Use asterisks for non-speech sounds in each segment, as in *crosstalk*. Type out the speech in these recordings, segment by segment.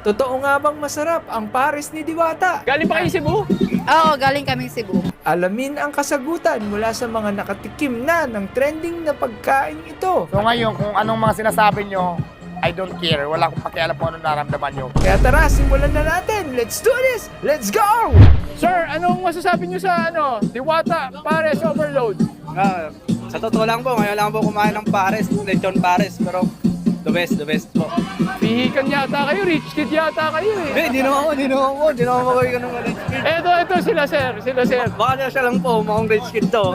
Totoo nga bang masarap ang pares ni Diwata? Galing pa kayo Cebu? Oo, galing kaming Cebu. Alamin ang kasagutan mula sa mga nakatikim na ng trending na pagkain ito. So ngayon, kung anong mga sinasabi nyo, I don't care. Wala akong pakialam kung anong naramdaman nyo. Kaya tara, simulan na natin. Let's do this! Let's go! Sir, anong masasabi nyo sa ano, Diwata Pares Overload? Ah, sa totoo lang po, ngayon lang po kumain ng pares, lechon pares, pero the best, the best po. Pihikan yata kayo, rich kid yata kayo eh. Hindi, hindi naman ako, hindi naman ako, hindi naman ako yung ganun rich kid. Eto, eto sila sir, sila sir. Baka na siya lang po, mukhang rich kid to.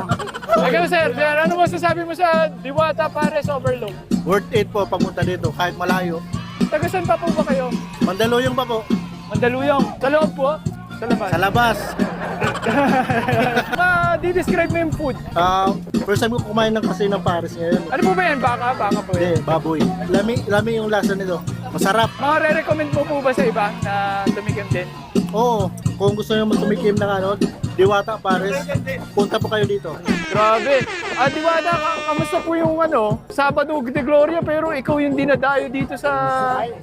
Ikaw sir, sir, ano masasabi mo sa Diwata Pares Overload? Worth it po papunta dito kahit malayo. Taga saan pa po ba kayo? Mandaluyong pa po. Mandaluyong. Sa loob po? Sa labas? Sa labas. *laughs* Ma-describe mo yung food. Ah, first time ko kumain ng kasi ng Paris ngayon. Ano po ba yan? Baka? Baka po Hindi, yan. baboy. Lami, lami yung lasa nito. Masarap. Mga re-recommend mo po ba sa iba na tumikim din? Oo, kung gusto nyo tumikim ng ano, Diwata Paris, punta po kayo dito. Grabe. Ah, Diwata, ka- kamusta po yung ano, Sabado de Gloria pero ikaw yung dinadayo dito sa...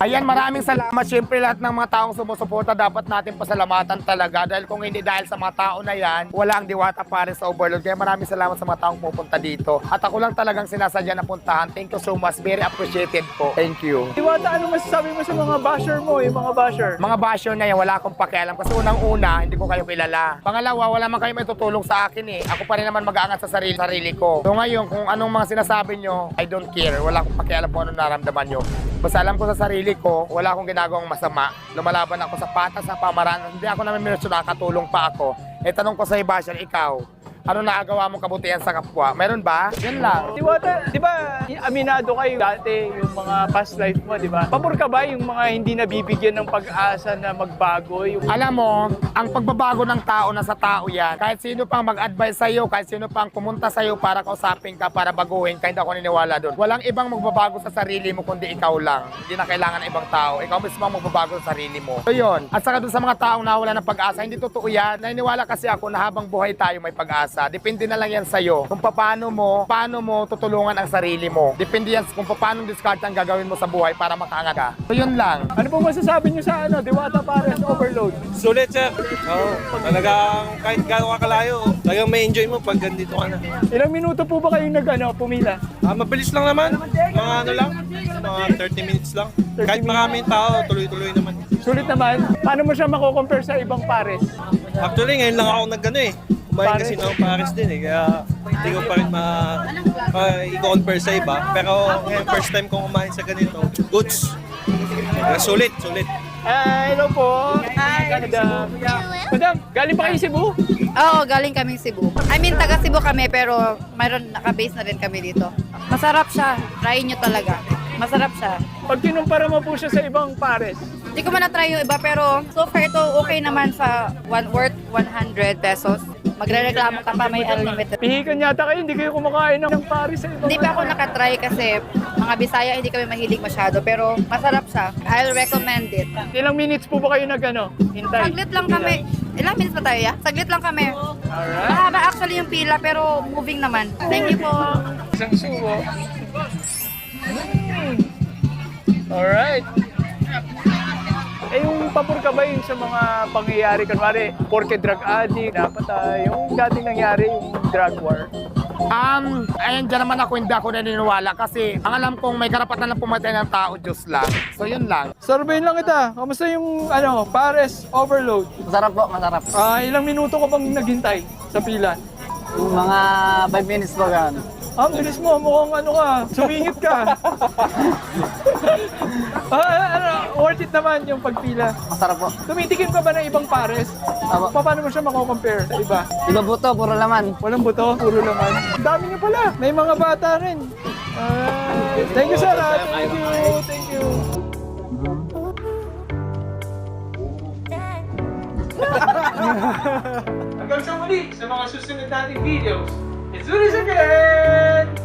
Ayan, maraming salamat. Siyempre lahat ng mga taong sumusuporta dapat natin pasalamatan talaga. Dahil kung hindi dahil sa mga tao na yan, wala ang diwata para sa overload. Kaya maraming salamat sa mga taong pupunta dito. At ako lang talagang sinasadya na puntahan. Thank you so much. Very appreciated po. Thank you. Diwata, ano masasabi mo sa mga basher mo, yung mga basher? Mga basyo na yan, wala akong pakialam. Kasi unang-una, hindi ko kayo kilala. Pangalawa, wala man kayo may tutulong sa akin eh. Ako pa rin naman mag-aangat sa sarili, sarili ko. So ngayon, kung anong mga sinasabi nyo, I don't care. Wala akong pakialam kung anong naramdaman nyo. Basta alam ko sa sarili ko, wala akong ginagawang masama. Lumalaban ako sa patas, sa pamaraan. Hindi ako namin minus nakakatulong pa ako. Eh tanong ko sa basher, ikaw, ano naagawa mong kabutihan sa kapwa? Meron ba? Yan lang. Diwata, di ba aminado kayo dati yung mga past life mo, di ba? Pabor ka ba yung mga hindi nabibigyan ng pag-asa na magbago? Yung... Alam mo, ang pagbabago ng tao na sa tao yan, kahit sino pang mag-advise sa'yo, kahit sino pang pumunta sa'yo para kausapin ka, para baguhin ka, hindi ako niniwala doon. Walang ibang magbabago sa sarili mo kundi ikaw lang. Hindi na kailangan ng ibang tao. Ikaw mismo ang magbabago sa sarili mo. So yun. At saka doon sa mga taong nawala ng pag-asa, hindi totoo yan. Naniniwala kasi ako na habang buhay tayo may pag-asa. Depende na lang yan sa'yo. Kung paano mo, paano mo tutulungan ang sarili mo. Depende yan kung paano discard ang gagawin mo sa buhay para makaangat ka. So yun lang. Ano po masasabi niyo sa ano, Diwata Pares Overload? Sulit sir. Oo, talagang kahit gaano ka kalayo, talagang may enjoy mo pag ganito ka na. Ilang minuto po ba kayong nag, ano, pumila? Ah, mabilis lang naman, mga ano lang, mga 30 minutes lang. Kahit maraming tao, tuloy-tuloy naman. Sulit naman. Paano mo siya mako-compare sa ibang pares? Actually, ngayon lang ako nag-ano eh. Kumain kasi ng Paris din eh, kaya hindi ko pa rin ma, ma i-compare sa iba. Pero ngayon, first time kong kumain sa ganito, goods. Kaya sulit, sulit. Ah, hello po. Hi. Madam. Madam, galing pa kayo Cebu? Oo, galing kaming Cebu. I mean, taga Cebu kami pero mayroon naka-base na rin kami dito. Masarap siya. Try nyo talaga. Masarap siya. Pag kinumpara mo po siya sa ibang pares, Hindi ko man na-try yung iba pero so far ito okay naman sa one worth 100 pesos. Magre-reklamo ka pa may unlimited. pihikan yata kayo, hindi kayo kumakain ng, sa ibang Hindi pa ako nakatry kasi mga Bisaya hindi kami mahilig masyado pero masarap siya. I'll recommend it. Ilang minutes po ba kayo nag ano, hintay? Saglit lang kami. Ilang minutes ba tayo ya? Saglit lang kami. Alright. Mahaba actually yung pila pero moving naman. Thank you po. Isang suwo. Mm. Alright. Yung pabor ka ba yung sa mga pangyayari? Kunwari, porke drug addict, dapat ah, yung dating nangyari, yung drug war. Um, ayun, dyan naman ako, hindi ako naniniwala kasi ang alam kong may karapatan na pumatay ng tao, Diyos lang. So yun lang. Survey lang kita. Kamusta yung ano, pares overload? Masarap po, masarap. Ah, ilang minuto ka bang naghintay sa pila? Mga 5 minutes po gan. Ah, ang bilis mo, mukhang ano ka, sumingit ka. *laughs* ah, ano, worth it naman yung pagpila. Masarap po. Tumitikim ka ba ng ibang pares? Tama. Paano mo siya mako-compare sa iba? Iba po to, puro laman. Walang buto, puro laman. Ang dami niyo pala. May mga bata rin. Ah, thank you, sir. ah. Thank you. Thank you. Hanggang sa muli sa mga susunod nating videos. Ulis again!